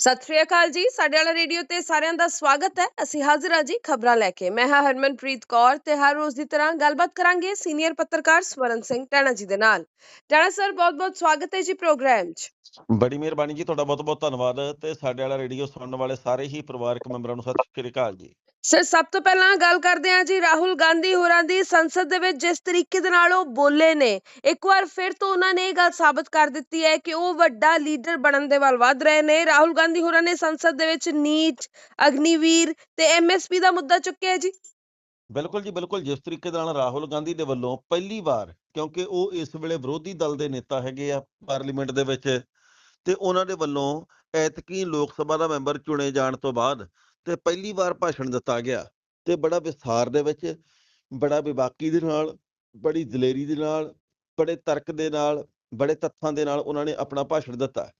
ਸਤਿ ਸ਼੍ਰੀ ਅਕਾਲ ਜੀ, ਸਾਡੇ ਵਾਲਾ ਰੇਡੀਓ ਤੇ ਸਾਰਿਆਂ ਦਾ ਸਵਾਗਤ ਹੈ। ਅਸੀਂ ਹਾਜ਼ਰ ਹਾਂ ਜੀ ਖਬਰਾਂ ਲੈ ਕੇ। ਮੈਂ ਹਾਂ ਹਰਮਨਪ੍ਰੀਤ ਕੌਰ ਤੇ ਹਰ ਰੋਜ਼ ਦੀ ਤਰ੍ਹਾਂ ਗੱਲਬਾਤ ਕਰਾਂਗੇ ਸੀਨੀਅਰ ਪੱਤਰਕਾਰ ਸਵਰਨ ਸਿੰਘ ਟਾਣਾ ਜੀ ਦੇ ਨਾਲ। ਟਾਣਾ ਸਰ, ਬਹੁਤ-ਬਹੁਤ ਸਵਾਗਤ ਹੈ ਜੀ ਪ੍ਰੋਗਰਾਮ 'ਚ। ਬੜੀ ਮਿਹਰਬਾਨੀ ਜੀ ਤੁਹਾਡਾ ਬਹੁਤ-ਬਹੁਤ ਧੰਨਵਾਦ ਤੇ ਸਾਡੇ ਵਾਲਾ ਰੇਡੀਓ ਸੁਣਨ ਵਾਲੇ ਸਾਰੇ ਹੀ ਪਰਿਵਾਰਕ ਮੈਂਬਰਾਂ ਨੂੰ ਸਤਿ ਸ਼੍ਰੀ ਅਕਾਲ ਜੀ। ਸਰ ਸਭ ਤੋਂ ਪਹਿਲਾਂ ਗੱਲ ਕਰਦੇ ਹਾਂ ਜੀ ਰਾਹੁਲ ਗਾਂਧੀ ਹੋਰਾਂ ਦੀ ਸੰਸਦ ਦੇ ਵਿੱਚ ਜਿਸ ਤਰੀਕੇ ਦੇ ਨਾਲ ਉਹ ਬੋਲੇ ਨੇ ਇੱਕ ਵਾਰ ਫਿਰ ਤੋਂ ਉਹਨਾਂ ਨੇ ਇਹ ਗੱਲ ਸਾਬਤ ਕਰ ਦਿੱਤੀ ਹੈ ਕਿ ਉਹ ਵੱਡਾ ਲੀਡਰ ਬਣਨ ਦੇ ਵੱਲ ਵਧ ਰਹੇ ਨੇ। ਰਾਹੁਲ ਗਾਂਧੀ ਹੋਰਾਂ ਨੇ ਸੰਸਦ ਦੇ ਵਿੱਚ ਨੀਟ ਅਗਨੀਵੀਰ ਤੇ ਐਮਐਸਪੀ ਦਾ ਮੁੱਦਾ ਚੁੱਕਿਆ ਜੀ। ਬਿਲਕੁਲ ਜੀ ਬਿਲਕੁਲ ਜਿਸ ਤਰੀਕੇ ਦੇ ਨਾਲ ਰਾਹੁਲ ਗਾਂਧੀ ਦੇ ਵੱਲੋਂ ਪਹਿਲੀ ਵਾਰ ਕਿਉਂਕਿ ਉਹ ਇਸ ਵੇਲੇ ਵਿਰੋਧੀ ਦਲ ਦੇ ਨੇਤਾ ਹੈਗੇ ਆ ਪਾਰਲੀਮੈਂਟ ਦੇ ਵਿੱਚ ਤੇ ਉਹਨਾਂ ਦੇ ਵੱਲੋਂ ਐਤਕੀ ਲੋਕ ਸਭਾ ਦਾ ਮੈਂਬਰ ਚੁਣੇ ਜਾਣ ਤੋਂ ਬਾਅਦ ਤੇ ਪਹਿਲੀ ਵਾਰ ਭਾਸ਼ਣ ਦਿੱਤਾ ਗਿਆ ਤੇ ਬੜਾ ਵਿਸਥਾਰ ਦੇ ਵਿੱਚ, ਬੜਾ ਵਿਵਾਕੀ ਦੇ ਨਾਲ, ਬੜੀ ਦਲੇਰੀ ਦੇ ਨਾਲ, ਬੜੇ ਤਰਕ ਦੇ ਨਾਲ, ਬੜੇ ਤੱਥਾਂ ਦੇ ਨਾਲ ਉਹਨਾਂ ਨੇ ਆਪਣਾ ਭਾਸ਼ਣ ਦਿੱਤਾ।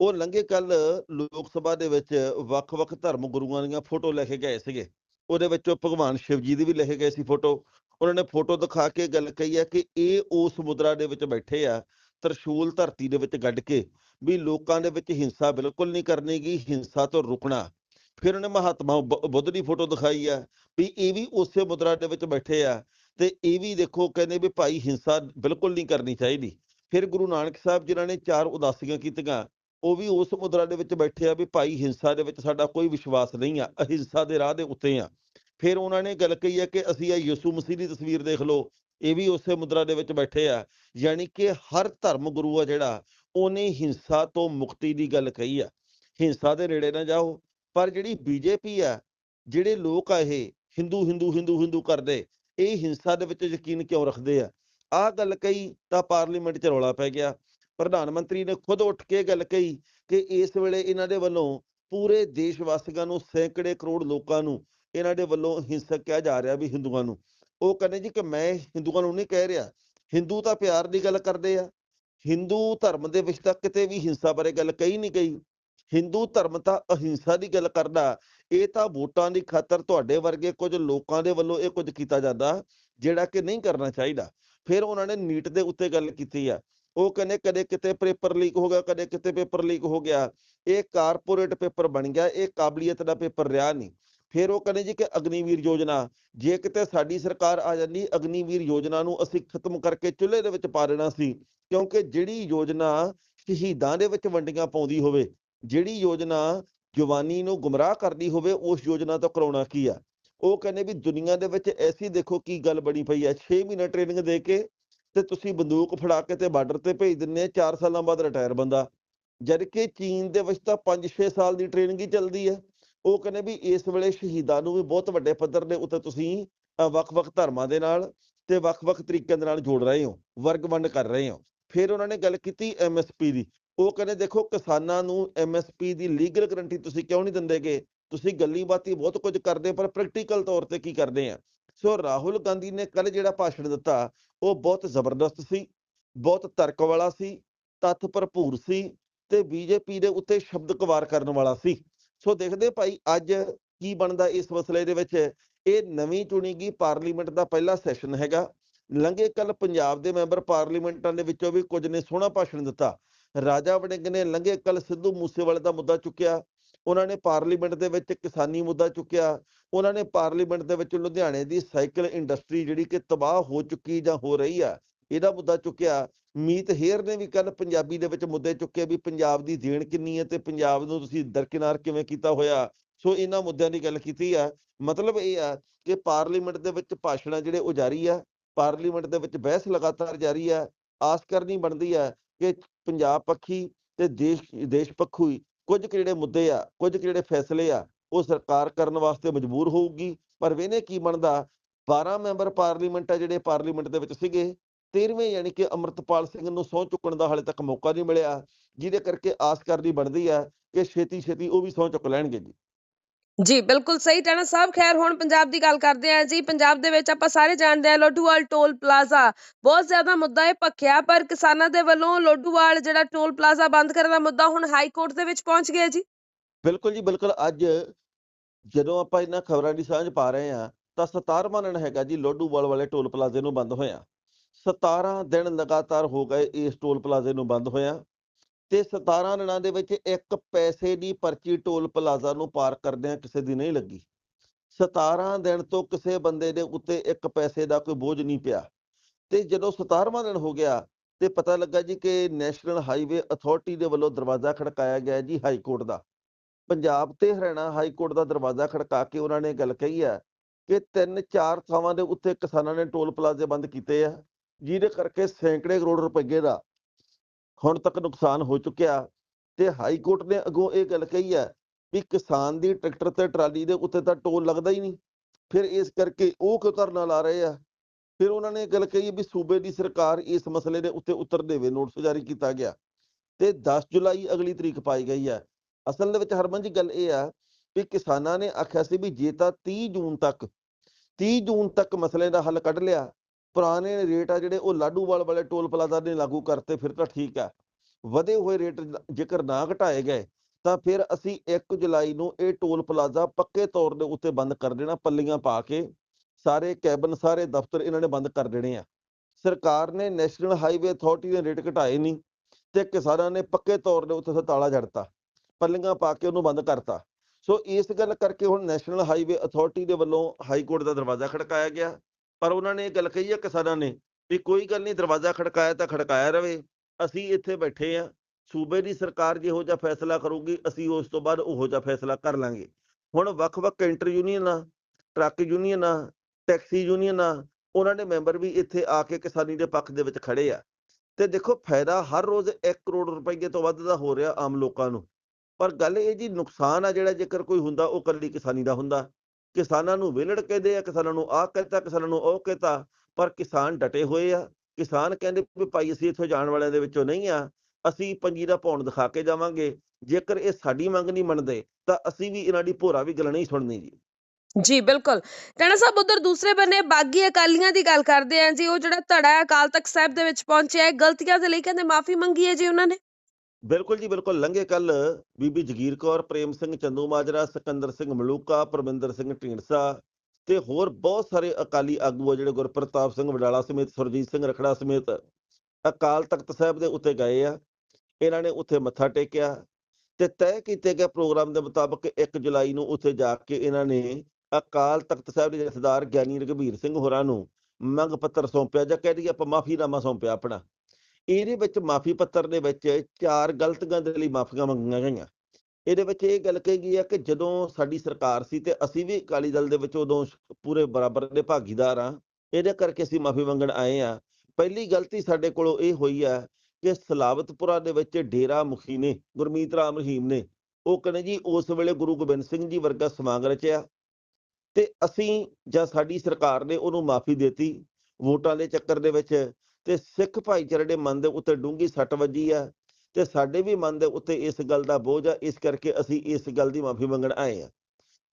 ਉਹ ਲੰਘੇ ਕੱਲ ਲੋਕ ਸਭਾ ਦੇ ਵਿੱਚ ਵੱਖ-ਵੱਖ ਧਰਮ ਗੁਰੂਆਂ ਦੀਆਂ ਫੋਟੋ ਲੈ ਕੇ ਗਏ ਸੀਗੇ। ਉਹਦੇ ਵਿੱਚੋਂ ਭਗਵਾਨ ਸ਼ਿਵ ਜੀ ਦੀ ਵੀ ਲਿਖੇ ਗਏ ਸੀ ਫੋਟੋ। ਉਹਨਾਂ ਨੇ ਫੋਟੋ ਦਿਖਾ ਕੇ ਗੱਲ ਕਹੀ ਹੈ ਕਿ ਇਹ ਉਸ ਮੁਦਰਾ ਦੇ ਵਿੱਚ ਬੈਠੇ ਆ, ਤਰਸ਼ੂਲ ਧਰਤੀ ਦੇ ਵਿੱਚ ਗੱਡ ਕੇ ਵੀ ਲੋਕਾਂ ਦੇ ਵਿੱਚ ਹਿੰਸਾ ਬਿਲਕੁਲ ਨਹੀਂ ਕਰਨੀਗੀ ਹਿੰਸਾ ਤੋਂ ਰੁਕਣਾ। ਫਿਰ ਉਹਨੇ ਮਹਾਤਮਾ ਬੁ- ਬੁੱਧ ਦੀ ਫੋਟੋ ਦਿਖਾਈ ਆ ਵੀ ਇਹ ਵੀ ਉਸੇ ਮੁਦਰਾ ਦੇ ਵਿੱਚ ਬੈਠੇ ਆ ਤੇ ਇਹ ਵੀ ਦੇਖੋ ਕਹਿੰਦੇ ਵੀ ਭਾਈ ਹਿੰਸਾ ਬਿਲਕੁਲ ਨਹੀਂ ਕਰਨੀ ਚਾਹੀਦੀ। ਫਿਰ ਗੁਰੂ ਨਾਨਕ ਸਾਹਿਬ ਜਿਨ੍ਹਾਂ ਨੇ ਚਾਰ ਉਦਾਸੀਆਂ ਕੀਤੀਆਂ, ਉਹ ਵੀ ਉਸ ਮੁਦਰਾ ਦੇ ਵਿੱਚ ਬੈਠੇ ਆ ਵੀ ਭਾਈ ਹਿੰਸਾ ਦੇ ਵਿੱਚ ਸਾਡਾ ਕੋਈ ਵਿਸ਼ਵਾਸ ਨਹੀਂ ਆ, ਅਹਿੰਸਾ ਦੇ ਰਾਹ ਦੇ ਉੱਤੇ ਆ। ਫਿਰ ਉਹਨਾਂ ਨੇ ਗੱਲ ਕਹੀ ਹੈ ਕਿ ਅਸੀਂ ਆ ਯਿਸੂ ਮਸੀਹ ਦੀ ਤਸਵੀਰ ਦੇਖ ਲਓ, ਇਹ ਵੀ ਉਸੇ ਮੁਦਰਾ ਦੇ ਵਿੱਚ ਬੈਠੇ ਆ। ਯਾਨੀ ਕਿ ਹਰ ਧਰਮ ਗੁਰੂ ਆ ਜਿਹੜਾ ਉਹਨੇ ਹਿੰਸਾ ਤੋਂ ਮੁਕਤੀ ਦੀ ਗੱਲ ਕਹੀ ਆ। ਹਿੰਸਾ ਦੇ ਨੇੜੇ ਨਾ ਜਾਓ, ਪਰ ਜਿਹੜੀ ਬੀਜੇਪੀ ਆ, ਜਿਹੜੇ ਲੋਕ ਆ ਇਹ, ਹਿੰਦੂ ਹਿੰਦੂ ਹਿੰਦੂ ਹਿੰਦੂ ਕਰਦੇ, ਇਹ ਹਿੰਸਾ ਦੇ ਵਿੱਚ ਯਕੀਨ ਕਿਉਂ ਰੱਖਦੇ ਆ? ਆਹ ਗੱਲ ਕਹੀ ਤਾਂ ਪਾਰਲੀਮੈਂਟ 'ਚ ਰੌਲਾ ਪੈ ਗਿਆ। ਪ੍ਰਧਾਨ ਮੰਤਰੀ ਨੇ ਖੁਦ ਉੱਠ ਕੇ ਗੱਲ ਕਹੀ ਕਿ ਇਸ ਵੇਲੇ ਇਹਨਾਂ ਦੇ ਵੱਲੋਂ ਪੂਰੇ ਦੇਸ਼ ਵਾਸੀਆਂ ਨੂੰ ਸੈਂਕੜੇ ਕਰੋੜ ਲੋਕਾਂ ਨੂੰ ਇਹਨਾਂ ਦੇ ਵੱਲੋਂ ਹਿੰਸਕ ਕਿਹਾ ਜਾ ਰਿਹਾ ਵੀ ਹਿੰਦੂਆਂ ਨੂੰ। ਉਹ ਕਹਿੰਦੇ ਜੀ ਕਿ ਮੈਂ ਹਿੰਦੂਆਂ ਨੂੰ ਨਹੀਂ ਕਹਿ ਰਿਹਾ। ਹਿੰਦੂ ਤਾਂ ਪਿਆਰ ਦੀ ਗੱਲ ਕਰਦੇ ਆ। ਹਿੰਦੂ ਧਰਮ ਦੇ ਵਿੱਚ ਤਾਂ ਕਿਤੇ ਵੀ ਹਿੰਸਾ ਬਾਰੇ ਗੱਲ ਕਹੀ ਨਹੀਂ ਗਈ। ਹਿੰਦੂ ਧਰਮ ਤਾਂ ਅਹਿੰਸਾ ਦੀ ਗੱਲ ਕਰਦਾ। ਇਹ ਤਾਂ ਵੋਟਾਂ ਦੀ ਖਾਤਰ ਤੁਹਾਡੇ ਵਰਗੇ ਕੁਝ ਲੋਕਾਂ ਦੇ ਵੱਲੋਂ ਇਹ ਕੁਝ ਕੀਤਾ ਜਾਂਦਾ ਜਿਹੜਾ ਕਿ ਨਹੀਂ ਕਰਨਾ ਚਾਹੀਦਾ। ਫਿਰ ਉਹਨਾਂ ਨੇ ਨੀਟ ਦੇ ਉੱਤੇ ਗੱਲ ਕੀਤੀ ਆ। ਉਹ ਕਹਿੰਦੇ ਕਦੇ ਕਿਤੇ ਪੇਪਰ ਲੀਕ ਹੋ ਗਿਆ, ਕਦੇ ਕਿਤੇ ਪੇਪਰ ਲੀਕ ਹੋ ਗਿਆ। ਇਹ ਕਾਰਪੋਰੇਟ ਪੇਪਰ ਬਣ ਗਿਆ, ਇਹ ਕਾਬਲੀਅਤ ਦਾ ਪੇਪਰ ਰਿਹਾ ਨਹੀਂ। ਫਿਰ ਉਹ ਕਹਿੰਦੇ ਜੀ ਕਿ ਅਗਨੀਵੀਰ ਯੋਜਨਾ, ਜੇ ਕਿਤੇ ਸਾਡੀ ਸਰਕਾਰ ਆ ਜਾਂਦੀ, ਅਗਨੀਵੀਰ ਯੋਜਨਾ ਨੂੰ ਅਸੀਂ ਖਤਮ ਕਰਕੇ ਚੁੱਲ੍ਹੇ ਦੇ ਵਿੱਚ ਪਾ ਦੇਣਾ ਸੀ, ਕਿਉਂਕਿ ਜਿਹੜੀ ਯੋਜਨਾ ਸ਼ਹੀਦਾਂ ਦੇ ਵਿੱਚ ਵੰਡੀਆਂ ਪਾਉਂਦੀ ਹੋਵੇ, ਜਿਹੜੀ ਯੋਜਨਾ ਜਵਾਨੀ ਨੂੰ ਗੁੰਮਰਾਹ ਕਰਦੀ ਹੋਵੇ, ਉਸ ਯੋਜਨਾ ਤੋਂ ਕਰਾਉਣਾ ਕੀ ਆ? ਉਹ ਕਹਿੰਦੇ ਵੀ ਦੁਨੀਆ ਦੇ ਵਿੱਚ ਐਸੀ ਦੇਖੋ ਕੀ ਗੱਲ ਬਣੀ ਪਈ ਹੈ 6 ਮਹੀਨੇ ਟ੍ਰੇਨਿੰਗ ਦੇ ਕੇ ਤੇ ਤੁਸੀਂ ਬੰਦੂਕ ਫੜਾ ਕੇ ਤੇ ਬਾਰਡਰ ਤੇ ਭੇਜ ਦਿੰਦੇ ਆ 4 ਸਾਲਾਂ ਬਾਅਦ ਰਿਟਾਇਰ ਬੰਦਾ। ਜਦ ਕਿ ਚੀਨ ਦੇ ਵਿੱਚ ਤਾਂ 5-6 ਸਾਲ ਦੀ ਟ੍ਰੇਨਿੰਗ ਹੀ ਚੱਲਦੀ ਹੈ। ਉਹ ਕਹਿੰਦੇ ਵੀ ਇਸ ਵੇਲੇ ਸ਼ਹੀਦਾਂ ਨੂੰ ਵੀ ਬਹੁਤ ਵੱਡੇ ਪੱਧਰ ਦੇ ਉੱਤੇ ਤੁਸੀਂ ਵੱਖ-ਵੱਖ ਧਰਮਾਂ ਦੇ ਨਾਲ ਤੇ ਵੱਖ-ਵੱਖ ਤਰੀਕਿਆਂ ਦੇ ਨਾਲ ਜੋੜ ਰਹੇ ਹੋ ਵਰਗ ਵੰਡ ਕਰ ਰਹੇ ਹੋ। ਫਿਰ ਉਹਨਾਂ ਨੇ ਗੱਲ ਕੀਤੀ ਐਮਐਸਪੀ ਦੀ। ਉਹ ਕਹਿੰਦੇ ਦੇਖੋ ਕਿਸਾਨਾਂ ਨੂੰ ਐਮਐਸਪੀ ਦੀ ਲੀਗਲ ਗਰੰਟੀ ਤੁਸੀਂ ਕਿਉਂ ਨਹੀਂ ਦਿੰਦੇਗੇ ਤੁਸੀਂ ਗੱਲੀ ਬਾਤੀ ਬਹੁਤ ਕੁਝ ਕਰਦੇ ਪਰ ਪ੍ਰੈਕਟੀਕਲ ਤੌਰ ਤੇ ਕੀ ਕਰਦੇ ਆ? ਸੋ ਰਾਹੁਲ ਗਾਂਧੀ ਨੇ ਕੱਲ ਜਿਹੜਾ ਭਾਸ਼ਣ ਦਿੱਤਾ, ਉਹ ਬਹੁਤ ਜ਼ਬਰਦਸਤ ਸੀ, ਬਹੁਤ ਤਰਕ ਵਾਲਾ ਸੀ, ਤੱਥ ਭਰਪੂਰ ਸੀ ਤੇ ਬੀਜੇਪੀ ਦੇ ਉੱਤੇ ਸ਼ਬਦ ਕਰਨ ਵਾਲਾ ਸੀ। ਸੋ ਦੇਖਦੇ ਭਾਈ ਅੱਜ ਕੀ ਬਣਦਾ ਇਸ ਮਸਲੇ ਦੇ ਵਿੱਚ? ਇਹ ਨਵੀਂ ਚੁਣੀ ਗਈ ਪਾਰਲੀਮੈਂਟ ਦਾ ਪਹਿਲਾ ਸੈਸ਼ਨ ਹੈਗਾ। ਲੰਘੇ ਕੱਲ ਪੰਜਾਬ ਦੇ ਮੈਂਬਰ ਪਾਰਲੀਮੈਂਟਾਂ ਦੇ ਵਿੱਚੋਂ ਵੀ ਕੁਝ ਨੇ ਸੋਹਣਾ ਭਾਸ਼ਣ ਦਿੱਤਾ। ਰਾਜਾ ਵੜਿੰਗ ਨੇ ਲੰਘੇ ਕੱਲ ਸਿੱਧੂ ਮੂਸੇਵਾਲੇ ਦਾ ਮੁੱਦਾ ਚੁੱਕਿਆ। ਉਹਨਾਂ ਨੇ ਪਾਰਲੀਮੈਂਟ ਦੇ ਵਿੱਚ ਕਿਸਾਨੀ ਮੁੱਦਾ ਚੁੱਕਿਆ। ਉਹਨਾਂ ਨੇ ਪਾਰਲੀਮੈਂਟ ਦੇ ਵਿੱਚ ਲੁਧਿਆਣੇ ਦੀ ਸਾਈਕਲ ਇੰਡਸਟਰੀ ਜਿਹੜੀ ਕਿ ਤਬਾਹ ਹੋ ਚੁੱਕੀ ਜਾਂ ਹੋ ਰਹੀ ਆ, ਇਹਦਾ ਮੁੱਦਾ ਚੁੱਕਿਆ। ਮੀਤ ਹੇਰ ਨੇ ਵੀ ਕੱਲ ਪੰਜਾਬੀ ਦੇ ਵਿੱਚ ਮੁੱਦੇ ਚੁੱਕੇ ਵੀ ਪੰਜਾਬ ਦੀ ਦੇਣ ਕਿੰਨੀ ਹੈ ਤੇ ਪੰਜਾਬ ਨੂੰ ਤੁਸੀਂ ਦਰਕਿਨਾਰ ਕਿਵੇਂ ਕੀਤਾ ਹੋਇਆ। ਸੋ ਇਹਨਾਂ ਮੁੱਦਿਆਂ ਦੀ ਗੱਲ ਕੀਤੀ ਆ। ਮਤਲਬ ਇਹ ਆ ਕਿ ਪਾਰਲੀਮੈਂਟ ਦੇ ਵਿੱਚ ਭਾਸ਼ਣ ਆ ਜਿਹੜੇ ਉਹ ਜਾਰੀ ਆ। ਪਾਰਲੀਮੈਂਟ ਦੇ ਵਿੱਚ ਬਹਿਸ ਲਗਾਤਾਰ ਜਾਰੀ ਆ। ਆਸ ਕਰਨੀ ਬਣਦੀ ਆ ਕਿ ਪੰਜਾਬ ਪੱਖੀ ਤੇ ਦੇਸ਼ ਦੇਸ਼ ਪੱਖੂ ਹੀ ਕੁਝ ਕੁ ਜਿਹੜੇ ਮੁੱਦੇ ਆ, ਕੁਝ ਕੁ ਜਿਹੜੇ ਫੈਸਲੇ ਆ, ਉਹ ਸਰਕਾਰ ਕਰਨ ਵਾਸਤੇ ਮਜਬੂਰ ਹੋਊਗੀ। ਪਰ ਵੇਨੇ ਕੀ ਬਣਦਾ? 12 ਮੈਂਬਰ ਪਾਰਲੀਮੈਂਟ ਆ ਜਿਹੜੇ ਪਾਰਲੀਮੈਂਟ ਦੇ ਵਿੱਚ ਸੀਗੇ। 13ਵੇਂ ਯਾਨੀ ਕਿ ਅਮਰਤਪਾਲ ਸਿੰਘ ਨੂੰ ਸਹੁੰ ਚੁੱਕਣ ਦਾ ਹਾਲੇ ਤੱਕ ਮੌਕਾ ਨਹੀਂ ਮਿਲਿਆ ਜਿਹਦੇ ਕਰਕੇ ਆਸ ਕਰਨੀ ਬਣਦੀ ਆ ਕਿ ਛੇਤੀ ਛੇਤੀ ਉਹ ਵੀ ਸਹੁੰ ਚੁੱਕ ਲੈਣਗੇ ਜੀ। ਜੀ ਬਿਲਕੁਲ ਸਹੀ ਟਾਣਾ ਸਾਹਿਬ। ਖੈਰ ਹੁਣ ਪੰਜਾਬ ਦੀ ਗੱਲ ਕਰਦੇ ਹਾਂ ਜੀ। ਪੰਜਾਬ ਦੇ ਵਿੱਚ ਆਪਾਂ ਸਾਰੇ ਜਾਣਦੇ ਹਾਂ ਲੋਧੂਵਾਲ ਟੋਲ ਪਲਾਜ਼ਾ। ਬਹੁਤ ਜ਼ਿਆਦਾ ਮੁੱਦਾ ਇਹ ਭਖਿਆ ਪਰ ਕਿਸਾਨਾਂ ਦੇ ਵੱਲੋਂ ਲੋਧੂਵਾਲ ਜਿਹੜਾ ਟੋਲ ਪਲਾਜ਼ਾ ਬੰਦ ਕਰਨ ਦਾ ਮੁੱਦਾ ਹੁਣ ਹਾਈ ਕੋਰਟ ਦੇ ਵਿੱਚ ਪਹੁੰਚ ਗਿਆ ਜੀ। ਬਿਲਕੁਲ ਜੀ ਬਿਲਕੁਲ। ਅੱਜ ਜਦੋਂ ਆਪਾਂ ਇਹਨਾਂ ਖਬਰਾਂ ਦੀ ਸਾਂਝ ਪਾ ਰਹੇ ਆ ਤਾਂ 17ਵਾਂ ਦਿਨ ਹੈਗਾ ਜੀ ਲੋਧੂਵਾਲ ਵਾਲੇ ਟੋਲ ਪਲਾਜ਼ੇ ਨੂੰ ਬੰਦ ਹੋਇਆ। 17 ਦਿਨ ਲਗਾਤਾਰ ਹੋ ਗਏ ਇਸ ਟੋਲ ਪਲਾਜ਼ੇ ਨੂੰ ਬੰਦ ਹੋਇਆ ਤੇ 17 ਦਿਨਾਂ ਦੇ ਵਿੱਚ ਇੱਕ ਪੈਸੇ ਦੀ ਪਰਚੀ ਟੋਲ ਪਲਾਜ਼ਾ ਨੂੰ ਪਾਰ ਕਰਦਿਆਂ ਕਿਸੇ ਦੀ ਨਹੀਂ ਲੱਗੀ। 17 ਦਿਨ ਤੋਂ ਕਿਸੇ ਬੰਦੇ ਦੇ ਉੱਤੇ ਇੱਕ ਪੈਸੇ ਦਾ ਕੋਈ ਬੋਝ ਨਹੀਂ ਪਿਆ ਤੇ ਜਦੋਂ 17ਵਾਂ ਦਿਨ ਹੋ ਗਿਆ ਤੇ ਪਤਾ ਲੱਗਾ ਜੀ ਕਿ ਨੈਸ਼ਨਲ ਹਾਈਵੇ ਅਥਾਰਟੀ ਦੇ ਵੱਲੋਂ ਦਰਵਾਜ਼ਾ ਖੜਕਾਇਆ ਗਿਆ ਜੀ ਹਾਈ ਕੋਰਟ ਦਾ। ਪੰਜਾਬ ਤੇ ਹਰਿਆਣਾ ਹਾਈ ਕੋਰਟ ਦਾ ਦਰਵਾਜ਼ਾ ਖੜਕਾ ਕੇ ਉਹਨਾਂ ਨੇ ਗੱਲ ਕਹੀ ਹੈ ਕਿ ਤਿੰਨ ਚਾਰ ਥਾਵਾਂ ਦੇ ਉੱਤੇ ਕਿਸਾਨਾਂ ਨੇ ਟੋਲ ਪਲਾਜ਼ੇ ਬੰਦ ਕੀਤੇ ਆ। ਜਿਹਦੇ ਕਰਕੇ ਸੈਂਕੜੇ ਕਰੋੜ ਰੁਪਏ ਦਾ ਹੁਣ ਤੱਕ ਨੁਕਸਾਨ ਹੋ ਚੁੱਕਿਆ ਤੇ ਹਾਈ ਕੋਰਟ ਨੇ ਅੱਗੋਂ ਇਹ ਗੱਲ ਕਹੀ ਹੈ ਵੀ ਕਿਸਾਨ ਦੀ ਟਰੈਕਟਰ ਤੇ ਟਰਾਲੀ ਦੇ ਉੱਤੇ ਤਾਂ ਟੋਲ ਲੱਗਦਾ ਹੀ ਨਹੀਂ, ਫਿਰ ਇਸ ਕਰਕੇ ਉਹ ਕਿਉਂ ਧਰਨਾ ਲਾ ਰਹੇ ਆ? ਫਿਰ ਉਹਨਾਂ ਨੇ ਇਹ ਗੱਲ ਕਹੀ ਵੀ ਸੂਬੇ ਦੀ ਸਰਕਾਰ ਇਸ ਮਸਲੇ ਦੇ ਉੱਤੇ ਉਤਰ ਦੇਵੇ, ਨੋਟਿਸ ਜਾਰੀ ਕੀਤਾ ਗਿਆ ਤੇ 10 ਜੁਲਾਈ ਅਗਲੀ ਤਰੀਕ ਪਾਈ ਗਈ ਹੈ। ਅਸਲ ਦੇ ਵਿੱਚ ਹਰਮਨ ਜੀ ਗੱਲ ਇਹ ਆ ਵੀ ਕਿਸਾਨਾਂ ਨੇ ਆਖਿਆ ਸੀ ਵੀ ਜੇ ਤਾਂ 30 ਜੂਨ ਤੱਕ 30 ਜੂਨ ਤੱਕ ਮਸਲੇ ਦਾ ਹੱਲ ਕੱਢ ਲਿਆ ਪੁਰਾਣੇ ਰੇਟ ਆ ਜਿਹੜੇ, ਉਹ ਲਾਡੂਵਾਲ ਵਾਲੇ ਟੋਲ ਪਲਾਜ਼ਾ ਨੇ ਲਾਗੂ ਕਰਤੇ, ਫਿਰ ਤਾਂ ਠੀਕ ਆ। ਵਧੇ ਹੋਏ ਰੇਟ ਜੇਕਰ ਨਾ ਘਟਾਏ ਗਏ, ਤਾਂ ਫਿਰ ਅਸੀਂ 1 ਜੁਲਾਈ ਨੂੰ ਇਹ ਟੋਲ ਪਲਾਜ਼ਾ ਪੱਕੇ ਤੌਰ ਦੇ ਉੱਤੇ ਬੰਦ ਕਰ ਦੇਣਾ, ਪੱਲੀਆਂ ਪਾ ਕੇ, ਸਾਰੇ ਕੈਬਨ, ਸਾਰੇ ਦਫ਼ਤਰ ਇਹਨਾਂ ਨੇ ਬੰਦ ਕਰ ਦੇਣੇ ਆ। ਸਰਕਾਰ ਨੇ ਨੈਸ਼ਨਲ ਹਾਈਵੇ ਅਥਾਰਟੀ ਦੇ ਰੇਟ ਘਟਾਏ ਨਹੀਂ ਤੇ ਕਿਸਾਨਾਂ ਨੇ ਪੱਕੇ ਤੌਰ ਦੇ ਉੱਤੇ ਤਾਲਾ ਜੜਤਾ, ਪੱਲੀਆਂ ਪਾ ਕੇ ਉਹਨੂੰ ਬੰਦ ਕਰਤਾ। ਸੋ ਇਸ ਗੱਲ ਕਰਕੇ ਹੁਣ ਨੈਸ਼ਨਲ ਹਾਈਵੇ ਅਥਾਰਟੀ ਦੇ ਵੱਲੋਂ ਹਾਈ ਕੋਰਟ ਦਾ ਦਰਵਾਜ਼ਾ ਖੜਕਾਇਆ ਗਿਆ। ਪਰ ਉਹਨਾਂ ਨੇ ਇਹ ਗੱਲ ਕਹੀ ਹੈ ਕਿਸਾਨਾਂ ਨੇ ਵੀ ਕੋਈ ਗੱਲ ਨਹੀਂ, ਦਰਵਾਜ਼ਾ ਖੜਕਾਇਆ ਤਾਂ ਖੜਕਾਇਆ ਰਵੇ। ਅਸੀਂ ਇੱਥੇ ਬੈਠੇ ਆ, ਸੂਬੇ ਦੀ ਸਰਕਾਰ ਜਿਹੋ ਜਿਹਾ ਫੈਸਲਾ ਕਰੂਗੀ, ਅਸੀਂ ਉਸ ਤੋਂ ਬਾਅਦ ਉਹੋ ਜਿਹਾ ਫੈਸਲਾ ਕਰ ਲਾਂਗੇ। ਹੁਣ ਵੱਖ-ਵੱਖ ਇੰਟਰ ਯੂਨੀਅਨਾਂ, ਟਰੱਕ ਯੂਨੀਅਨਾਂ, ਟੈਕਸੀ ਯੂਨੀਅਨਾਂ, ਉਹਨਾਂ ਦੇ ਮੈਂਬਰ ਵੀ ਇੱਥੇ ਆ ਕੇ ਕਿਸਾਨੀ ਦੇ ਪੱਖ ਦੇ ਵਿੱਚ ਖੜੇ ਆ। ਤੇ ਦੇਖੋ, ਫਾਇਦਾ ਹਰ ਰੋਜ਼ 1 ਕਰੋੜ ਰੁਪਏ ਤੋਂ ਵੱਧ ਦਾ ਹੋ ਰਿਹਾ ਆਮ ਲੋਕਾਂ ਨੂੰ। ਪਰ ਗੱਲ ਇਹ ਜੀ, ਨੁਕਸਾਨ ਆ ਜਿਹੜਾ ਜੇਕਰ ਕੋਈ ਹੁੰਦਾ, ਉਹ ਕੱਲੀ ਕਿਸਾਨੀ ਦਾ ਹੁੰਦਾ। ਕਿਸਾਨਾਂ ਨੂੰ ਵਿਲੜ ਕਹਿੰਦੇ ਆ, ਕਿਸਾਨਾਂ ਨੂੰ ਆਹ ਕਹਿਤਾ ਕਿਸਾਨਾਂ ਨੂੰ ਉਹ ਕਹਿਤਾ ਪਰ ਕਿਸਾਨ ਡਟੇ ਹੋਏ ਆ। ਕਿਸਾਨ ਕਹਿੰਦੇ ਵੀ ਭਾਈ ਅਸੀਂ ਇੱਥੋਂ ਜਾਣ ਵਾਲਿਆਂ ਦੇ ਵਿੱਚੋਂ ਨਹੀਂ ਆ, ਅਸੀਂ ਪੰਜੀ ਦਾ ਪੌਣ ਦਿਖਾ ਕੇ ਜਾਵਾਂਗੇ। ਜੇਕਰ ਇਹ ਸਾਡੀ ਮੰਗ ਨਹੀਂ ਮੰਨਦੇ, ਤਾਂ ਅਸੀਂ ਵੀ ਇਹਨਾਂ ਦੀ ਭੋਰਾ ਵੀ ਗੱਲ ਨਹੀਂ ਸੁਣਨੀ ਜੀ। ਜੀ, ਬਿਲਕੁਲ। ਕਹਿਣਾ ਸਾਹਿਬ ਉਧਰ ਦੂਸਰੇ ਬੰਨੇ ਬਾਗੀ ਅਕਾਲੀਆਂ ਦੀ ਗੱਲ ਕਰਦੇ ਆਂ ਜੀ, ਉਹ ਜਿਹੜਾ ਧੜਾ ਅਕਾਲ ਤਖਤ ਸਾਹਿਬ ਦੇ ਵਿੱਚ ਪਹੁੰਚਿਆ ਹੈ ਗਲਤੀਆਂ ਦੇ ਲਈ ਕਹਿੰਦੇ ਮਾਫੀ ਮੰਗੀ ਹੈ ਜੀ ਉਹਨਾਂ ਨੇ? ਬਿਲਕੁਲ ਜੀ, ਬਿਲਕੁਲ। ਲੰਘੇ ਕੱਲ ਬੀਬੀ ਜਗੀਰ ਕੌਰ, ਪ੍ਰੇਮ ਸਿੰਘ ਚੰਦੂ ਮਾਜਰਾ, ਸਿਕੰਦਰ ਸਿੰਘ ਮਲੂਕਾ, ਪਰਮਿੰਦਰ ਸਿੰਘ ਢੀਂਡਸਾ ਤੇ ਹੋਰ ਬਹੁਤ ਸਾਰੇ ਅਕਾਲੀ ਆਗੂ ਆ ਜਿਹੜੇ ਗੁਰਪ੍ਰਤਾਪ ਸਿੰਘ ਵਡਾਲਾ ਸਮੇਤ, ਸੁਰਜੀਤ ਸਿੰਘ ਰਖੜਾ ਸਮੇਤ ਅਕਾਲ ਤਖਤ ਸਾਹਿਬ ਦੇ ਉੱਤੇ ਗਏ ਆ। ਇਹਨਾਂ ਨੇ ਉੱਥੇ ਮੱਥਾ ਟੇਕਿਆ ਤੇ ਤੈਅ ਕੀਤੇ ਗਏ ਪ੍ਰੋਗਰਾਮ ਦੇ ਮੁਤਾਬਕ 1 ਜੁਲਾਈ ਨੂੰ ਉੱਥੇ ਜਾ ਕੇ ਇਹਨਾਂ ਨੇ ਅਕਾਲ ਤਖਤ ਸਾਹਿਬ ਦੇ ਜਥੇਦਾਰ ਗਿਆਨੀ ਰਘਬੀਰ ਸਿੰਘ ਹੋਰਾਂ ਨੂੰ ਮੰਗ ਪੱਤਰ ਸੌਂਪਿਆ ਜਾਂ ਕਹਿ ਦਈਏ ਆਪਾਂ ਮਾਫੀਨਾਮਾ ਸੌਂਪਿਆ ਆਪਣਾ। ਇਹਦੇ ਵਿੱਚ ਮਾਫੀ ਪੱਤਰ ਦੇ ਵਿੱਚ ਚਾਰ ਗਲਤੀਆਂ ਦੇ ਲਈ ਮਾਫੀਆਂ ਮੰਗੀਆਂ ਗਈਆਂ। ਇਹਦੇ ਵਿੱਚ ਇਹ ਗੱਲ ਕਹੀ ਗਈ ਹੈ ਕਿ ਜਦੋਂ ਸਾਡੀ ਸਰਕਾਰ ਸੀ ਤੇ ਅਸੀਂ ਵੀ ਅਕਾਲੀ ਦਲ ਦੇ ਵਿੱਚ ਉਦੋਂ ਪੂਰੇ ਬਰਾਬਰ ਦੇ ਭਾਗੀਦਾਰ ਆ ਇਹਦੇ ਕਰਕੇ ਅਸੀਂ ਮਾਫੀ ਮੰਗਣ ਆਏ ਆ ਪਹਿਲੀ ਗਲਤੀ ਸਾਡੇ ਕੋਲੋਂ ਇਹ ਹੋਈ ਆ ਕਿ ਸਲਾਵਤਪੁਰਾ ਦੇ ਵਿੱਚ ਡੇਰਾ ਮੁਖੀ ਨੇ, ਗੁਰਮੀਤ ਰਾਮ ਰਹੀਮ ਨੇ, ਉਹ ਕਹਿੰਦੇ ਜੀ ਉਸ ਵੇਲੇ ਗੁਰੂ ਗੋਬਿੰਦ ਸਿੰਘ ਜੀ ਵਰਗਾ ਸਮਾਗਮ ਰਚਿਆ ਤੇ ਅਸੀਂ ਜਾਂ ਸਾਡੀ ਸਰਕਾਰ ਨੇ ਉਹਨੂੰ ਮਾਫੀ ਦਿੱਤੀ। ਵੋਟਾਂ ਦੇ ਚੱਕਰ ਦੇ ਵਿੱਚ ਤੇ ਸਿੱਖ ਭਾਈਚਾਰੇ ਦੇ ਮਨ ਦੇ ਉੱਤੇ ਡੂੰਗੀ ਸੱਟ ਵੱਜੀ ਆ ਤੇ ਸਾਡੇ ਵੀ ਮਨ ਦੇ ਉੱਤੇ ਇਸ ਗੱਲ ਦਾ ਬੋਝ ਆ, ਇਸ ਕਰਕੇ ਅਸੀਂ ਇਸ ਗੱਲ ਦੀ ਮਾਫੀ ਮੰਗਣ ਆਏ ਆ।